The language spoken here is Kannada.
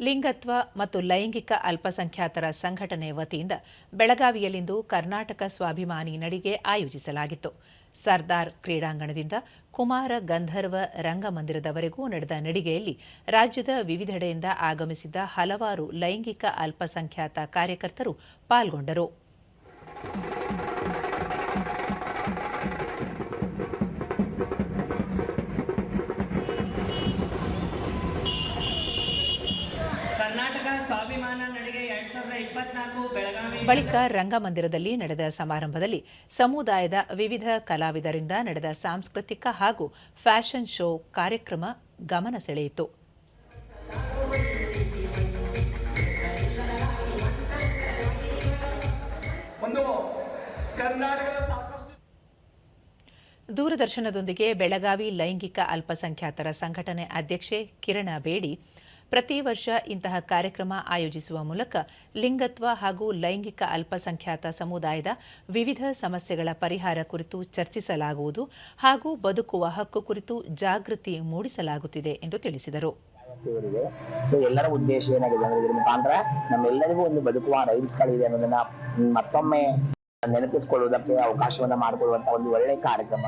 ಲಿಂಗತ್ವ ಮತ್ತು ಲೈಂಗಿಕ ಅಲ್ಪಸಂಖ್ಯಾತರ ಸಂಘಟನೆ ವತಿಯಿಂದ ಬೆಳಗಾವಿಯಲ್ಲಿಂದು ಕರ್ನಾಟಕ ಸ್ವಾಭಿಮಾನಿ ನಡಿಗೆ ಆಯೋಜಿಸಲಾಗಿತ್ತು. ಸರ್ದಾರ್ ಕ್ರೀಡಾಂಗಣದಿಂದ ಕುಮಾರ ಗಂಧರ್ವ ರಂಗಮಂದಿರದವರೆಗೂ ನಡೆದ ನಡಿಗೆಯಲ್ಲಿ ರಾಜ್ಯದ ವಿವಿಧೆಡೆಯಿಂದ ಆಗಮಿಸಿದ್ದ ಹಲವಾರು ಲೈಂಗಿಕ ಅಲ್ಪಸಂಖ್ಯಾತ ಕಾರ್ಯಕರ್ತರು ಪಾಲ್ಗೊಂಡರು. ಬಳಿಕ ರಂಗಮಂದಿರದಲ್ಲಿ ನಡೆದ ಸಮಾರಂಭದಲ್ಲಿ ಸಮುದಾಯದ ವಿವಿಧ ಕಲಾವಿದರಿಂದ ನಡೆದ ಸಾಂಸ್ಕೃತಿಕ ಹಾಗೂ ಫ್ಯಾಷನ್ ಶೋ ಕಾರ್ಯಕ್ರಮ ಗಮನ ಸೆಳೆಯಿತು. ಒಂದು ಕರ್ನಾಟಕದ ಸಾಕಷ್ಟು ದೂರದರ್ಶನದೊಂದಿಗೆ ಬೆಳಗಾವಿ ಲೈಂಗಿಕ ಅಲ್ಪಸಂಖ್ಯಾತರ ಸಂಘಟನೆ ಅಧ್ಯಕ್ಷೆ ಕಿರಣ ಬೇಡಿ ಪ್ರತಿ ವರ್ಷ ಇಂತಹ ಕಾರ್ಯಕ್ರಮ ಆಯೋಜಿಸುವ ಮೂಲಕ ಲಿಂಗತ್ವ ಹಾಗೂ ಲೈಂಗಿಕ ಅಲ್ಪಸಂಖ್ಯಾತ ಸಮುದಾಯದ ವಿವಿಧ ಸಮಸ್ಯೆಗಳ ಪರಿಹಾರ ಕುರಿತು ಚರ್ಚಿಸಲಾಗುವುದು ಹಾಗೂ ಬದುಕುವ ಹಕ್ಕು ಕುರಿತು ಜಾಗೃತಿ ಮೂಡಿಸಲಾಗುತ್ತಿದೆ ಎಂದು ತಿಳಿಸಿದರು. ಸೊ ಎಲ್ಲರ ಉದ್ದೇಶ ಏನಾಗಿದೆ ಅಂದ್ರೆ ಇದ್ರ ಮುಖಾಂತರ ನಮ್ಮೆಲ್ಲರಿಗೂ ಒಂದು ಬದುಕುವ ರೈಲ್ಸ್ಗಳಿದೆ ಅನ್ನೋದನ್ನ ಮತ್ತೊಮ್ಮೆ ನೆನಪಿಸಿಕೊಳ್ಳುವುದಕ್ಕೆ ಅವಕಾಶವನ್ನ ಮಾಡಿಕೊಳ್ಳುವಂತ ಒಂದು ಒಳ್ಳೆ ಕಾರ್ಯಕ್ರಮ.